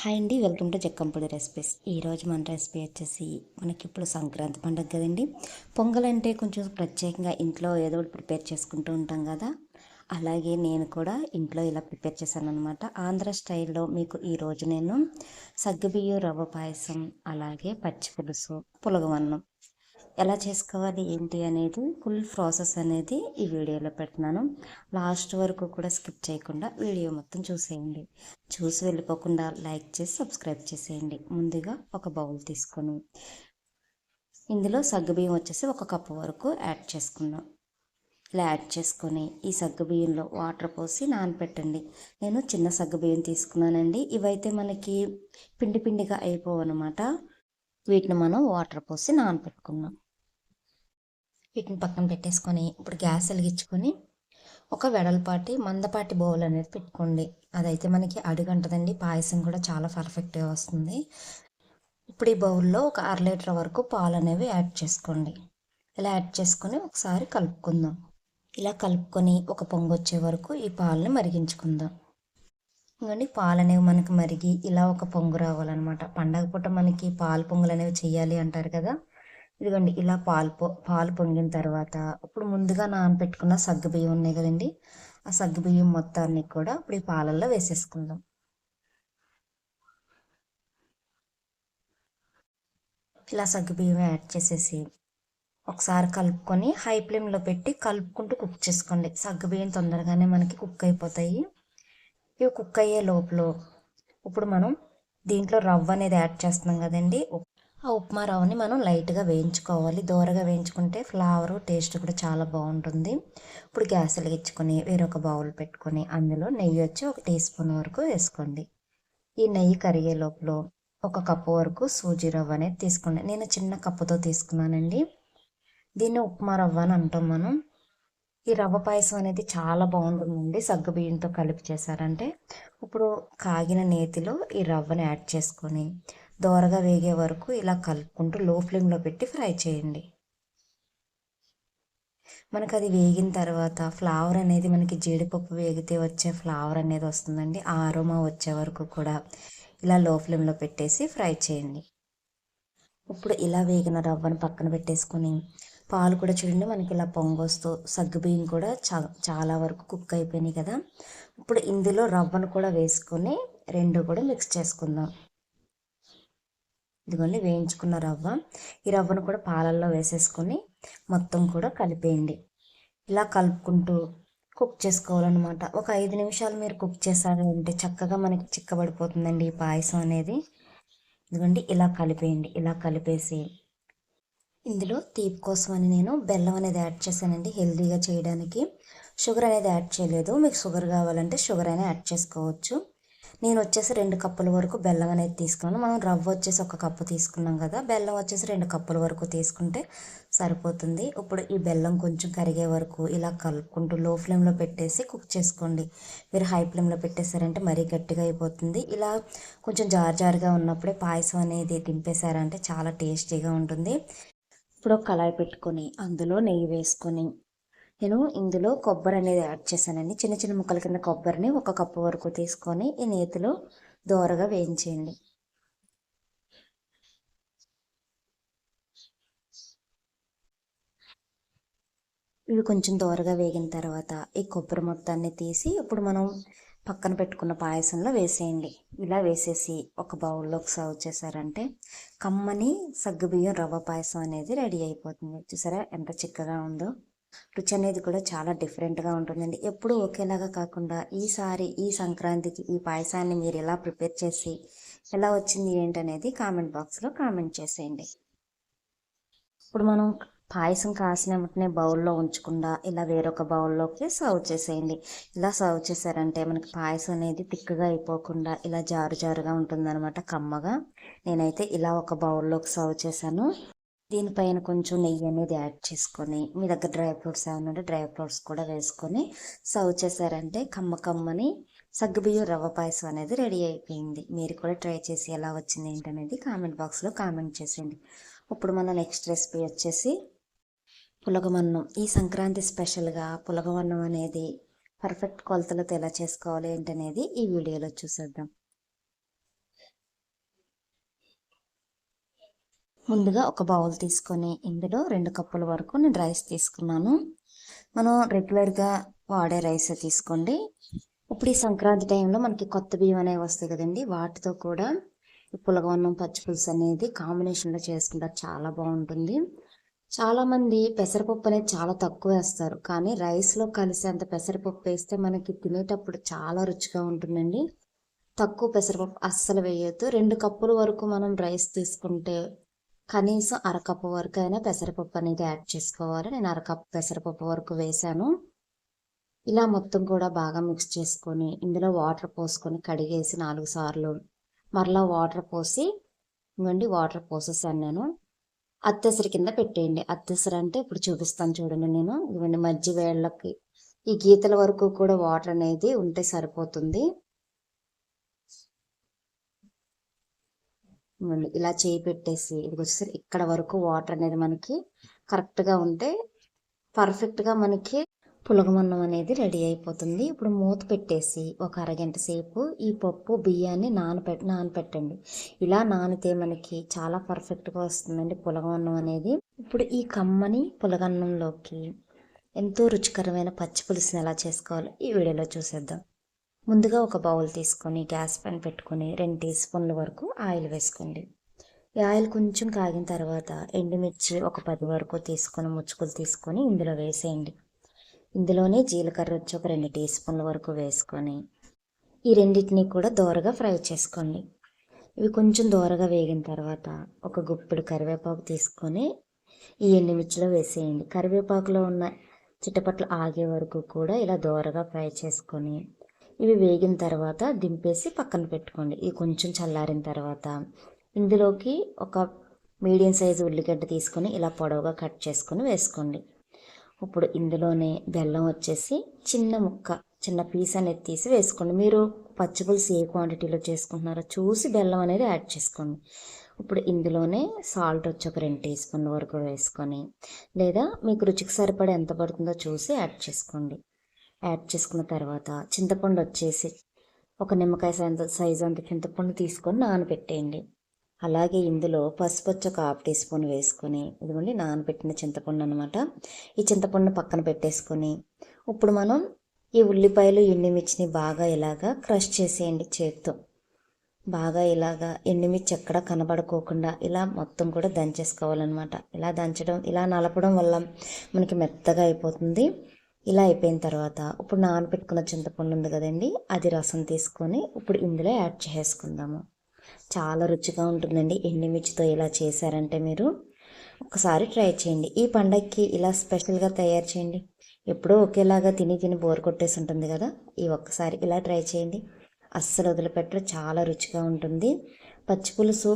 Hi అండి welcome to Jakkampudi recipes. ఈరోజు మన రెసిపీ వచ్చేసి మనకి ఇప్పుడు సంక్రాంతి పండుగ కదండి. పొంగల్ అంటే కొంచెం ప్రత్యేకంగా ఇంట్లో ఏదో ఒకటి ప్రిపేర్ చేసుకుంటూ ఉంటాం కదా. అలాగే నేను కూడా ఇంట్లో ఇలా ప్రిపేర్ చేశాను అనమాట ఆంధ్ర స్టైల్లో మీకు ఈరోజు నేను సగ్గుబియ్యం రవ్వ పాయసం అలాగే పచ్చి పులుసు పులగవన్నం ఎలా చేసుకోవాలి ఏంటి అనేది ఫుల్ ప్రాసెస్ అనేది ఈ వీడియోలో పెడుతున్నాను. లాస్ట్ వరకు కూడా స్కిప్ చేయకుండా వీడియో మొత్తం చూసేయండి. చూసి వెళ్ళిపోకుండా లైక్ చేసి సబ్స్క్రైబ్ చేసేయండి. ముందుగా ఒక బౌల్ తీసుకొని ఇందులో సగ్గుబియ్యం వచ్చేసి ఒక కప్పు వరకు యాడ్ చేసుకున్నాం ఇలా యాడ్ చేసుకొని ఈ సగ్గుబియ్యంలో వాటర్ పోసి నానపెట్టండి. నేను చిన్న సగ్గుబియ్యం తీసుకున్నానండి. ఇవైతే మనకి పిండి పిండిగా అయిపోవన్నమాట. వీటిని మనం వాటర్ పోసి నానపెట్టుకున్నాం వీటిని పక్కన పెట్టేసుకొని ఇప్పుడు గ్యాస్ వెలిగించుకొని ఒక వెడల్పాటి మందపాటి బౌల్ అనేది పెట్టుకోండి. అదైతే మనకి అడుగంటదండి. పాయసం కూడా చాలా పర్ఫెక్ట్గా వస్తుంది. ఇప్పుడు ఈ బౌల్లో ఒక అర లీటర్ వరకు పాలు అనేవి యాడ్ చేసుకోండి. ఇలా యాడ్ చేసుకొని ఒకసారి కలుపుకుందాం. ఇలా కలుపుకొని ఒక పొంగు వచ్చే వరకు ఈ పాలని మరిగించుకుందాం. ఇంకండి పాలు అనేవి మనకి మరిగి ఇలా ఒక పొంగు రావాలన్నమాట. పండగ పూట మనకి పాలు పొంగులు అనేవి చేయాలి అంటారు కదా. ఇదిగోండి ఇలా పాలు పొ పాలు పొంగిన తర్వాత ఇప్పుడు ముందుగా నానబెట్టుకున్న సగ్గుబియ్యం ఉన్నాయి కదండి ఆ సగ్గుబియ్యం మొత్తాన్ని కూడా ఇప్పుడు ఈ పాలల్లో వేసేసుకుందాం. ఇలా సగ్గుబియ్యం యాడ్ చేసేసి ఒకసారి కలుపుకొని హై ఫ్లేమ్లో పెట్టి కలుపుకుంటూ కుక్ చేసుకోండి. సగ్గుబియ్యం తొందరగానే మనకి కుక్ అయిపోతాయి. ఇవి కుక్ అయ్యే లోపల ఇప్పుడు మనం దీంట్లో రవ్వ అనేది యాడ్ చేస్తున్నాం కదండి ఆ ఉప్మా రవ్వని మనం లైట్గా వేయించుకోవాలి. దూరగా వేయించుకుంటే ఫ్లేవర్ టేస్ట్ కూడా చాలా బాగుంటుంది. ఇప్పుడు గ్యాస్ వెలిగించుకొని వేరొక బౌల్ పెట్టుకొని అందులో నెయ్యి వచ్చి ఒక టీ స్పూన్ వరకు వేసుకోండి. ఈ నెయ్యి కరిగే లోపల ఒక కప్పు వరకు సూజీ రవ్వ అనేది తీసుకోండి. నేను చిన్న కప్పుతో తీసుకున్నానండి. దీన్ని ఉప్మా రవ్వ అని అంటాం మనం. ఈ రవ్వ పాయసం అనేది చాలా బాగుంటుందండి. సగ్గు బియ్యంతో కలిపి చేశారంటే. ఇప్పుడు కాగిన నేతిలో ఈ రవ్వని యాడ్ చేసుకొని దోరగా వేగే వరకు ఇలా కలుపుకుంటూ లో ఫ్లేమ్లో పెట్టి ఫ్రై చేయండి. మనకు అది వేగిన తర్వాత ఫ్లవర్ అనేది మనకి జీడిపప్పు వేగితే వచ్చే ఫ్లవర్ అనేది వస్తుందండి. ఆ అరోమా వచ్చే వరకు కూడా ఇలా లో ఫ్లేమ్లో పెట్టేసి ఫ్రై చేయండి. ఇప్పుడు ఇలా వేగిన రవ్వను పక్కన పెట్టేసుకొని పాలు కూడా చూడండి మనకి ఇలా పొంగొస్తూ సగ్గుబియ్యం కూడా చా చాలా వరకు కుక్ అయిపోయినాయి కదా. ఇప్పుడు ఇందులో రవ్వను కూడా వేసుకొని రెండు కూడా మిక్స్ చేసుకుందాం. ఇదిగోండి వేయించుకున్న రవ్వ. ఈ రవ్వను కూడా పాలల్లో వేసేసుకొని మొత్తం కూడా కలిపేయండి. ఇలా కలుపుకుంటూ కుక్ చేసుకోవాలన్నమాట. ఒక ఐదు నిమిషాలు మీరు కుక్ చేశారు అంటే చక్కగా మనకి చిక్కబడిపోతుందండి ఈ పాయసం అనేది. ఇదిగోండి ఇలా కలిపేయండి ఇలా కలిపేసి. ఇందులో తీపి కోసం అని నేను బెల్లం అనేది యాడ్ చేశానండి హెల్దీగా చేయడానికి. షుగర్ అనేది యాడ్ చేయలేదు. మీకు షుగర్ కావాలంటే షుగర్ అయినా యాడ్ చేసుకోవచ్చు. నేను వచ్చేసి రెండు కప్పుల వరకు బెల్లం అనేది తీసుకున్నాను. మనం రవ్వ వచ్చేసి ఒక కప్పు తీసుకున్నాం కదా బెల్లం వచ్చేసి రెండు కప్పుల వరకు తీసుకుంటే సరిపోతుంది. ఇప్పుడు ఈ బెల్లం కొంచెం కరిగే వరకు ఇలా కలుపుకుంటూ లో ఫ్లేమ్లో పెట్టేసి కుక్ చేసుకోండి. మీరు హై ఫ్లేమ్లో పెట్టేశారంటే మరీ గట్టిగా అయిపోతుంది. ఇలా కొంచెం జార్ జారుగా ఉన్నప్పుడే పాయసం అనేది దింపేశారంటే చాలా టేస్టీగా ఉంటుంది. ఇప్పుడు కళాయి పెట్టుకొని అందులో నెయ్యి వేసుకొని నేను ఇందులో కొబ్బరి అనేది యాడ్ చేశానండి. చిన్న చిన్న ముక్కల కింద కొబ్బరిని ఒక కప్పు వరకు తీసుకొని ఈ నేతిలో దోరగా వేయించేయండి. ఇవి కొంచెం దోరగా వేగిన తర్వాత ఈ కొబ్బరి మొత్తాన్ని తీసి ఇప్పుడు మనం పక్కన పెట్టుకున్న పాయసంలో వేసేయండి. ఇలా వేసేసి ఒక బౌల్లోకి సర్వ్ చేశారంటే కమ్మని సగ్గుబియ్యం రవ్వ పాయసం అనేది రెడీ అయిపోతుంది. చూసారా ఎంత చిక్కగా ఉందో? రుచి అనేది కూడా చాలా డిఫరెంట్గా ఉంటుందండి. ఎప్పుడూ ఒకేలాగా కాకుండా ఈసారి ఈ సంక్రాంతికి ఈ పాయసాన్ని మీరు ఎలా ప్రిపేర్ చేసి ఎలా వచ్చింది ఏంటనేది కామెంట్ బాక్స్లో కామెంట్ చేసేయండి. ఇప్పుడు మనం పాయసం కాసిన వెంటనే బౌల్లో ఉంచకుండా ఇలా వేరొక బౌల్లోకి సర్వ్ చేసేయండి. ఇలా సర్వ్ చేశారంటే మనకి పాయసం అనేది తిక్కుగా అయిపోకుండా ఇలా జారు జారుగా ఉంటుందన్నమాట కమ్మగా. నేనైతే ఇలా ఒక బౌల్లోకి సర్వ్ చేశాను. దీనిపైన కొంచెం నెయ్యి అనేది యాడ్ చేసుకొని మీ దగ్గర డ్రై ఫ్రూట్స్ ఏమైనా ఉంటే డ్రై ఫ్రూట్స్ కూడా వేసుకొని సర్వ్ చేశారంటే కమ్మ కమ్మని సగ్గుబియ్యం రవ్వ పాయసం అనేది రెడీ అయిపోయింది. మీరు కూడా ట్రై చేసి ఎలా వచ్చింది ఏంటనేది కామెంట్ బాక్స్లో కామెంట్ చేసేయండి. ఇప్పుడు మన నెక్స్ట్ రెసిపీ వచ్చేసి పులగమన్నం. ఈ సంక్రాంతి స్పెషల్గా పులగమన్నం అనేది పర్ఫెక్ట్ కొలతలతో ఎలా చేసుకోవాలి ఏంటనేది ఈ వీడియోలో చూసేద్దాం. ముందుగా ఒక బౌల్ తీసుకొని ఇందులో రెండు కప్పుల వరకు నేను రైస్ తీసుకున్నాను. మనం రెగ్యులర్గా వాడే రైస్ తీసుకోండి. ఇప్పుడు ఈ సంక్రాంతి టైంలో మనకి కొత్త బియ్యం అనేవి వస్తాయి కదండి. వాటితో కూడా పులగవన్నం పచ్చిపులుసు అనేది కాంబినేషన్లో చేసుకుంటారు చాలా బాగుంటుంది. చాలామంది పెసరపప్పు అనేది చాలా తక్కువ వేస్తారు. కానీ రైస్లో కలిసేంత పెసరపప్పు వేస్తే మనకి తినేటప్పుడు చాలా రుచిగా ఉంటుందండి. తక్కువ పెసరపప్పు అస్సలు వేయొద్దు. రెండు కప్పుల వరకు మనం రైస్ తీసుకుంటే కనీసం అరకప్పు వరకు అయినా పెసరపప్పు అనేది యాడ్ చేసుకోవాలి. నేను అరకప్పు పెసరపప్పు వరకు వేసాను. ఇలా మొత్తం కూడా బాగా మిక్స్ చేసుకొని ఇందులో వాటర్ పోసుకొని కడిగేసి నాలుగు సార్లు మరలా వాటర్ పోసి ఇవ్వండి వాటర్ పోసేసాను నేను. అత్తెసరి కింద పెట్టేయండి. అత్తెసరి అంటే ఇప్పుడు చూపిస్తాను చూడండి నేను. ఇవ్వండి మధ్య వేళ్ళకి ఈ గీతల వరకు కూడా వాటర్ అనేది ఉంటే సరిపోతుంది. ఇలా చేయి పెట్టేసి ఇది వచ్చేసరి ఇక్కడ వరకు వాటర్ అనేది మనకి కరెక్ట్గా ఉంటే పర్ఫెక్ట్గా మనకి పులగమన్నం అనేది రెడీ అయిపోతుంది. ఇప్పుడు మూత పెట్టేసి ఒక అరగంట సేపు ఈ పప్పు బియ్యాన్ని నానపె నానపెట్టండి. ఇలా నానితే మనకి చాలా పర్ఫెక్ట్గా వస్తుందండి పులగమన్నం అనేది. ఇప్పుడు ఈ కమ్మని పులగన్నంలోకి ఎంతో రుచికరమైన పచ్చి పులుసుని ఎలా చేసుకోవాలో ఈ వీడియోలో చూసేద్దాం. ముందుగా ఒక బౌల్ తీసుకొని గ్యాస్ పైన పెట్టుకొని రెండు టీ స్పూన్ల వరకు ఆయిల్ వేసుకోండి. ఈ ఆయిల్ కొంచెం కాగిన తర్వాత ఎండుమిర్చి ఒక పది వరకు తీసుకొని ముచ్చుకులు తీసుకొని ఇందులో వేసేయండి. ఇందులోనే జీలకర్ర వచ్చి ఒక రెండు టీ స్పూన్ల వరకు వేసుకొని ఈ రెండింటిని కూడా దోరగా ఫ్రై చేసుకోండి. ఇవి కొంచెం దోరగా వేగిన తర్వాత ఒక గుప్పెడు కరివేపాకు తీసుకొని ఈ ఎండుమిర్చిలో వేసేయండి. కరివేపాకులో ఉన్న చిట్టపట్లు ఆగే వరకు కూడా ఇలా దోరగా ఫ్రై చేసుకొని ఇవి వేగిన తర్వాత దింపేసి పక్కన పెట్టుకోండి. ఇవి కొంచెం చల్లారిన తర్వాత ఇందులోకి ఒక మీడియం సైజు ఉల్లిగడ్డ తీసుకొని ఇలా పొడవుగా కట్ చేసుకొని వేసుకోండి. ఇప్పుడు ఇందులోనే బెల్లం వచ్చేసి చిన్న ముక్క చిన్న పీస్ అనేది తీసి వేసుకోండి. మీరు పచ్చిపులుసు ఏ క్వాంటిటీలో చేసుకుంటున్నారో చూసి బెల్లం అనేది యాడ్ చేసుకోండి. ఇప్పుడు ఇందులోనే సాల్ట్ వచ్చి ఒక రెండు టీ స్పూన్ వరకు వేసుకొని లేదా మీకు రుచికి సరిపడా ఎంత పడుతుందో చూసి యాడ్ చేసుకోండి. యాడ్ చేసుకున్న తర్వాత చింతపండు వచ్చేసి ఒక నిమ్మకాయ సైజు అంత చింతపండు తీసుకొని నానబెట్టేయండి అలాగే ఇందులో పసుపు వచ్చి ఒక హాఫ్ టీ స్పూన్ వేసుకొని ఇదిగోండి నానబెట్టిన చింతపండు అనమాట ఈ చింతపండును పక్కన పెట్టేసుకొని ఇప్పుడు మనం ఈ ఉల్లిపాయలు ఎండుమిర్చిని బాగా ఇలాగా క్రష్ చేసేయండి చేత్తో. బాగా ఇలాగా ఎండుమిర్చి ఎక్కడ కనబడుకోకుండా ఇలా మొత్తం కూడా దంచేసుకోవాలన్నమాట. ఇలా దంచడం ఇలా నలపడం వల్ల మనకి మెత్తగా అయిపోతుంది. ఇలా అయిపోయిన తర్వాత ఇప్పుడు నానబెట్టుకున్న చింతపండు ఉంది కదండి అది రసం తీసుకొని ఇప్పుడు ఇందులో యాడ్ చేసుకుందాము. చాలా రుచిగా ఉంటుందండి ఎండుమిర్చితో ఇలా చేశారంటే మీరు ఒకసారి ట్రై చేయండి. ఈ పండగకి ఇలా స్పెషల్గా తయారు చేయండి. ఎప్పుడూ ఒకేలాగా తిని తిని బోర్ కొట్టేసి ఉంటుంది కదా ఈ ఒక్కసారి ఇలా ట్రై చేయండి. అస్సలు వదిలిపెట్టరు చాలా రుచిగా ఉంటుంది. పచ్చి పులుసు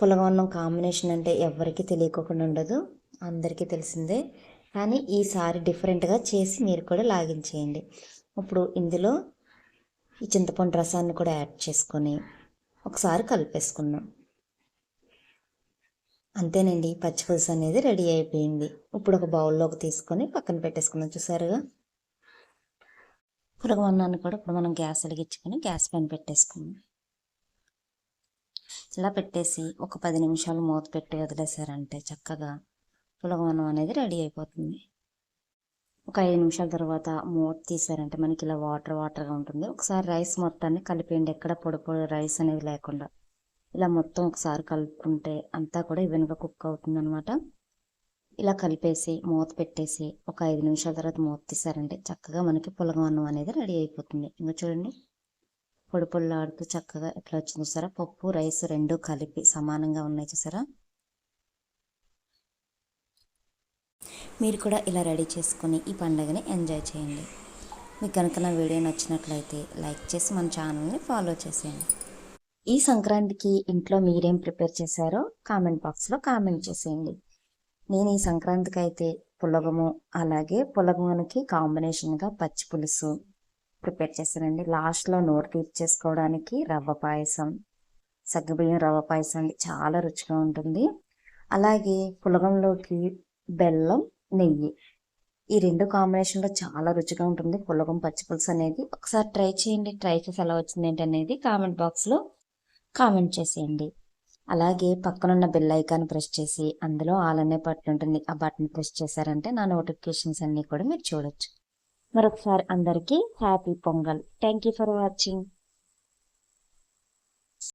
పులగన్నం కాంబినేషన్ అంటే ఎవరికీ తెలియకోకుండా ఉండదు. అందరికీ తెలిసిందే. కానీ ఈసారి డిఫరెంట్గా చేసి మీరు కూడా లాగించేయండి ఇప్పుడు ఇందులో ఈ చింతపండు రసాన్ని కూడా యాడ్ చేసుకొని ఒకసారి కలిపేసుకున్నాం అంతేనండి పచ్చి పులుసు అనేది రెడీ అయిపోయింది. ఇప్పుడు ఒక బౌల్లోకి తీసుకొని పక్కన పెట్టేసుకుందాం చూసారుగా. పులగమన్నాన్ని కూడా ఇప్పుడు మనం గ్యాస్ అడిగించుకొని గ్యాస్ పైన పెట్టేసుకుందాం. ఇలా పెట్టేసి ఒక పది నిమిషాలు మూత పెట్టి వదిలేశారంటే చక్కగా పులగవనం అనేది రెడీ అయిపోతుంది. ఒక ఐదు నిమిషాల తర్వాత మూత తీసారంటే మనకి ఇలా వాటర్ వాటర్గా ఉంటుంది. ఒకసారి రైస్ మొత్తాన్ని కలిపేయండి. ఎక్కడ పొడి పొడి రైస్ అనేది లేకుండా. ఇలా మొత్తం ఒకసారి కలుపుకుంటే అంతా కూడా ఈవెన్గా కుక్ అవుతుంది అనమాట ఇలా కలిపేసి మూత పెట్టేసి ఒక ఐదు నిమిషాల తర్వాత మూత తీసారంటే చక్కగా మనకి పులగవన్నం అనేది రెడీ అయిపోతుంది. ఇంకా చూడండి. పొడి ఆడుతూ చక్కగా ఎట్లా వచ్చింది చూసారా? పప్పు రైస్ రెండు కలిపి సమానంగా ఉన్నాయి చూసారా? మీరు కూడా ఇలా రెడీ చేసుకొని ఈ పండుగని ఎంజాయ్ చేయండి. మీకు కనుక నా వీడియో నచ్చినట్లయితే లైక్ చేసి మన ఛానల్ని ఫాలో చేసేయండి. ఈ సంక్రాంతికి ఇంట్లో మీరేం ప్రిపేర్ చేశారో కామెంట్ బాక్స్లో కామెంట్ చేసేయండి. నేను ఈ సంక్రాంతికి అయితే పులగము అలాగే పులగమునికి కాంబినేషన్గా పచ్చి పులుసు ప్రిపేర్ చేశానండి. లాస్ట్లో నోరు తీర్చేసుకోవడానికి రవ్వ పాయసం సగ్గుబియ్యం రవ్వ పాయసం అండి. చాలా రుచిగా ఉంటుంది. అలాగే పులగంలోకి బెల్లం నెయ్యి. ఈ రెండు కాంబినేషన్లో చాలా రుచిగా ఉంటుంది. పులగం పచ్చి పులుసు అనేది ఒకసారి ట్రై చేయండి. ట్రై చేసి ఎలా వచ్చింది ఏంటి అనేది కామెంట్ బాక్స్లో కామెంట్ చేసేయండి. అలాగే పక్కనున్న బెల్ ఐకాన్ ప్రెస్ చేసి అందులో ఆల్ అనే బటన్ ఉంటుంది. ఆ బటన్ ప్రెస్ చేశారంటే నా నోటిఫికేషన్స్ అన్నీ కూడా మీరు చూడొచ్చు. మరొకసారి అందరికీ happy Pongal. Thank you for watching.